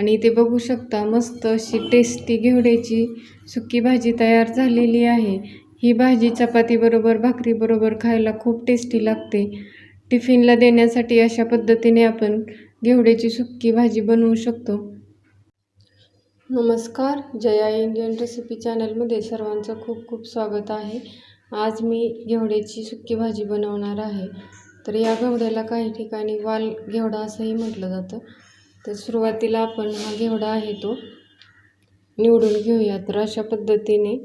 आणि इथे बघू शकता मस्त अशी टेस्टी घेवड्याची सुकी भाजी तयार झालेली आहे. ही भाजी चपातीबरोबर भाकरीबरोबर खायला खूप टेस्टी लागते. टिफिनला देण्यासाठी अशा पद्धतीने आपण घेवड्याची सुक्की भाजी बनवू शकतो. नमस्कार जया इंडियन रेसिपी चॅनलमध्ये सर्वांचं खूप खूप स्वागत आहे. आज मी घेवड्याची सुक्की भाजी बनवणार आहे. तर या घेवड्याला काही ठिकाणी वाल घेवडा असंही म्हटलं जातं. तर सुरुवातीला आपण हा घेवडा आहे तो. निवडून घेऊया. तर अशा पद्धतीने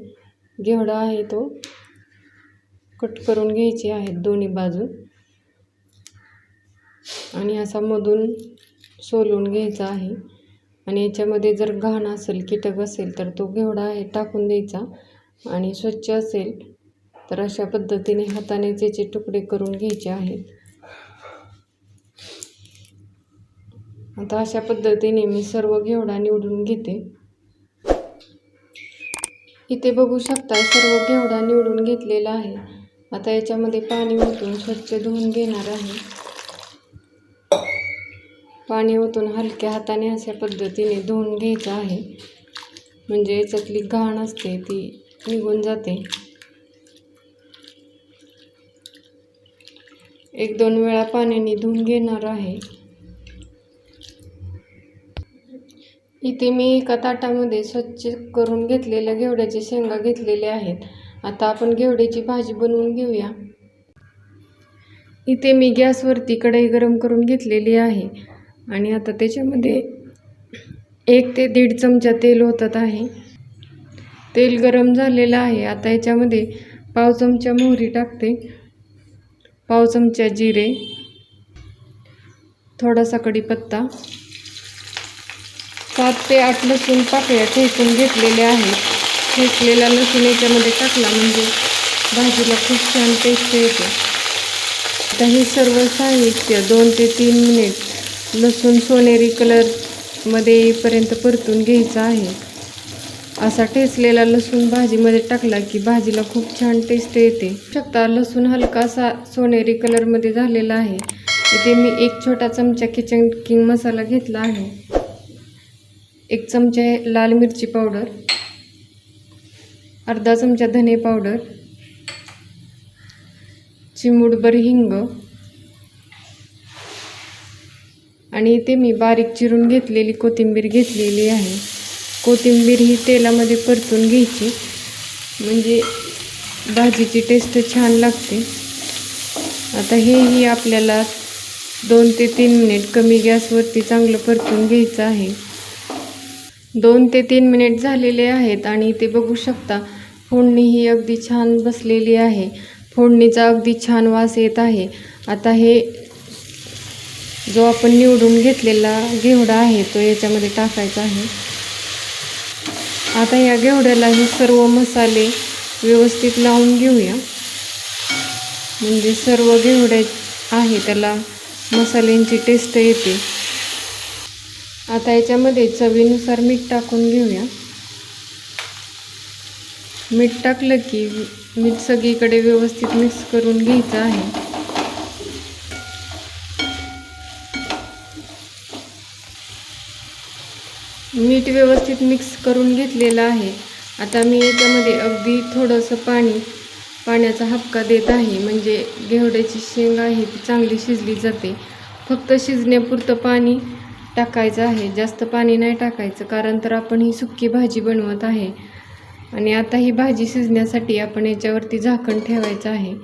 घेवडा आहे तो. कट करून घ्यायचे आहेत दोन्ही बाजू. आणि असा मधून सोलून घ्यायचा आहे. आणि याच्यामध्ये जर घाण असेल कीटक असेल तर तो घेवडा आहे टाकून द्यायचा. आणि स्वच्छ असेल तर अशा पद्धतीने हाताने त्याचे तुकडे करून घ्यायचे आहेत. आता अशा पद्धतीने मी सर्व घेवडा निवडून घेते. इथे बघू शकता सर्व घेवडा निवडून घेतलेला आहे. आता याच्यामध्ये पाणी ओतून स्वच्छ धुवून घेणार आहे. पाणी ओतून हलक्या हाताने अशा पद्धतीने धुवून घ्यायचं आहे. म्हणजे याच्यातली घाण असते ती निघून जाते. एक दोन वेळा पाण्याने धुवून घेणार आहे. इथे मी एका ताटामध्ये स्वच्छ करून घेतलेल्या घेवड्याच्या शेंगा घेतलेल्या आहेत. आता आपण घेवड्याची भाजी बनवून घेऊया. इथे मी गॅसवरती कढई गरम करून घेतलेली आहे. आणि आता त्याच्यामध्ये एक ते दीड चमचा तेल ओतत आहे. तेल गरम झालेलं आहे. आता याच्यामध्ये पाव चमचा मोहरी टाकते. पाव चमचा जिरे. थोडासा कढीपत्ता. सात ते आठ लसूण पाकळ्या ठेचून घेतलेल्या आहेत ठेचलेला लसूण याच्यामध्ये टाकला म्हणजे भाजीला खूप छान टेस्ट येते. आता हे सर्व साहित्य दोन ते तीन मिनिट लसूण सोनेरी कलरमध्ये येईपर्यंत परतून घ्यायचं आहे. असा ठेचलेला लसूण भाजीमध्ये टाकला की भाजीला खूप छान टेस्ट येते. शकता लसूण हलकासा सोनेरी कलरमध्ये झालेला आहे. इथे मी एक छोटा चमचा किचन किंग मसाला घेतला आहे. एक चमचे लाल मिरची पावडर अर्धा चमचा धने पावडर चिमूडभर हिंग आणि इथे मी बारीक चिरून घेतलेली कोथिंबीर घेतलेली आहे. कोथिंबीर ही तेलामध्ये परतून घ्यायची म्हणजे भाजीची टेस्ट छान लागते. आता हेही आपल्याला दोन ते तीन मिनिट कमी गॅसवरती चांगलं परतून घ्यायचं आहे. दोन ते तीन मिनिट झालेले आहेत आणि ते बघू शकता फोडणी ही अगदी छान बसलेली आहे. फोडणीचा अगदी छान वास येत आहे. आता हे जो आपण निवडून घेतलेला घेवडा आहे तो याच्यामध्ये टाकायचा आहे. आता या घेवड्याला हे सर्व मसाले व्यवस्थित लावून घेऊया. म्हणजे सर्व घेवड्या आहे त्याला मसाल्यांची टेस्ट येते. आता याच्यामध्ये चवीनुसार मीठ टाकून घेऊया. मीठ टाकलं की मीठ सगळीकडे व्यवस्थित मिक्स करून घ्यायचं आहे. मीठ व्यवस्थित मिक्स करून घेतलेलं आहे. आता मी याच्यामध्ये अगदी थोडंसं पाणी पाण्याचा हपका देत आहे. म्हणजे घेवड्याची शेंग आहे ती चांगली शिजली जाते. फक्त शिजण्यापुरतं पाणी टाकायचं आहे. जास्त पाणी नाही टाकायचं कारण तर आपण ही सुक्की भाजी बनवत आहे. आणि आता ही भाजी शिजण्यासाठी आपण याच्यावरती झाकण ठेवायचं आहे.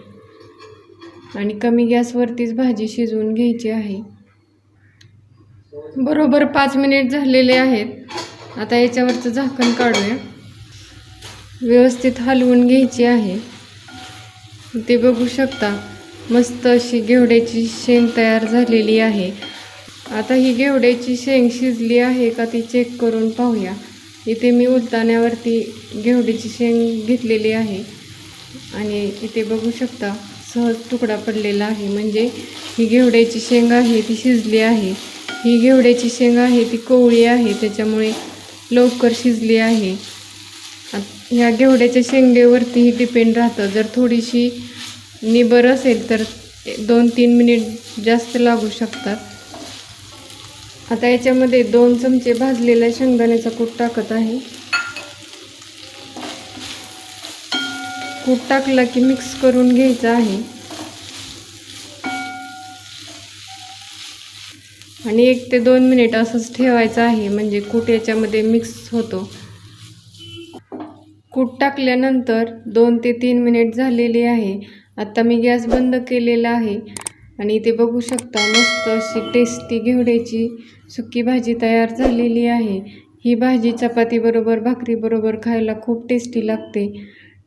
आणि कमी गॅसवरतीच भाजी शिजवून घ्यायची आहे. बरोबर पाच मिनिट झालेले आहेत. आता याच्यावरचं झाकण काढूया. व्यवस्थित हलवून घ्यायची आहे. ते बघू शकता मस्त अशी घेवड्याची शेंग तयार झालेली आहे. आता ही घेवड्याची शेंग शिजली आहे का ती चेक करून पाहूया. इथे मी उलताण्यावरती घेवड्याची शेंग घेतलेली आहे. आणि इथे बघू शकता सहज तुकडा पडलेला आहे. म्हणजे ही घेवड्याची शेंग आहे ती शिजली आहे. ही घेवड्याची शेंग आहे ती कोवळी आहे त्याच्यामुळे लवकर शिजली आहे. ह्या घेवड्याच्या शेंगेवरतीही डिपेंड राहतं. जर थोडीशी निबर असेल तर दोन तीन मिनिट जास्त लागू शकतात. आता याच्यामध्ये दोन चमचे भाजलेला शेंगदाण्याचा कूट टाकत आहे. कूट टाकला की मिक्स करून घ्यायचं आहे. आणि एक ते दोन मिनिट असंच ठेवायचं आहे म्हणजे कूट याच्यामध्ये मिक्स होतो. कूट टाकल्यानंतर दोन ते तीन मिनिट झालेली आहे. आता मी गॅस बंद केलेला आहे. आणि इथे बघू शकता मस्त अशी टेस्टी घेवड्याची सुकी भाजी तयार झालेली आहे. ही भाजी चपातीबरोबर भाकरीबरोबर खायला खूप टेस्टी लागते.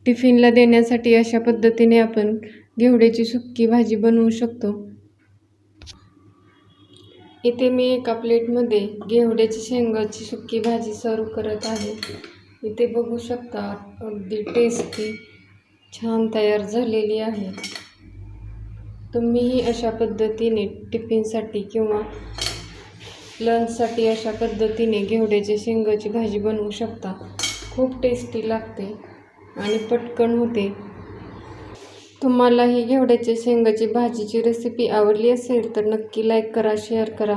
टिफिनला देण्यासाठी अशा पद्धतीने आपण घेवड्याची सुक्की भाजी बनवू शकतो. इथे मी एका प्लेटमध्ये घेवड्याची शेंगाची सुक्की भाजी सर्व करत आहे. इथे बघू शकता अगदी टेस्टी छान तयार झालेली आहे. तुम्हीही अशा पद्धतीने टिफिनसाठी किंवा लंचसाठी अशा पद्धतीने घेवड्याच्या शेंगाची भाजी बनवू शकता. खूप टेस्टी लागते आणि पटकन होते. तुम्हाला ही घेवड्याच्या शेंगाची भाजीची रेसिपी आवडली असेल तर नक्की लाईक करा शेअर करा.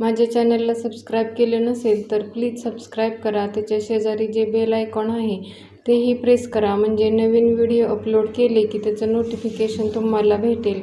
माझ्या चॅनलला सबस्क्राईब केले नसेल तर प्लीज सबस्क्राईब करा. त्याच्या शेजारी जे बेल आयकॉन आहे तेही प्रेस करा. म्हणजे नवीन व्हिडिओ अपलोड केले की त्याचं नोटिफिकेशन तुम्हाला भेटेल.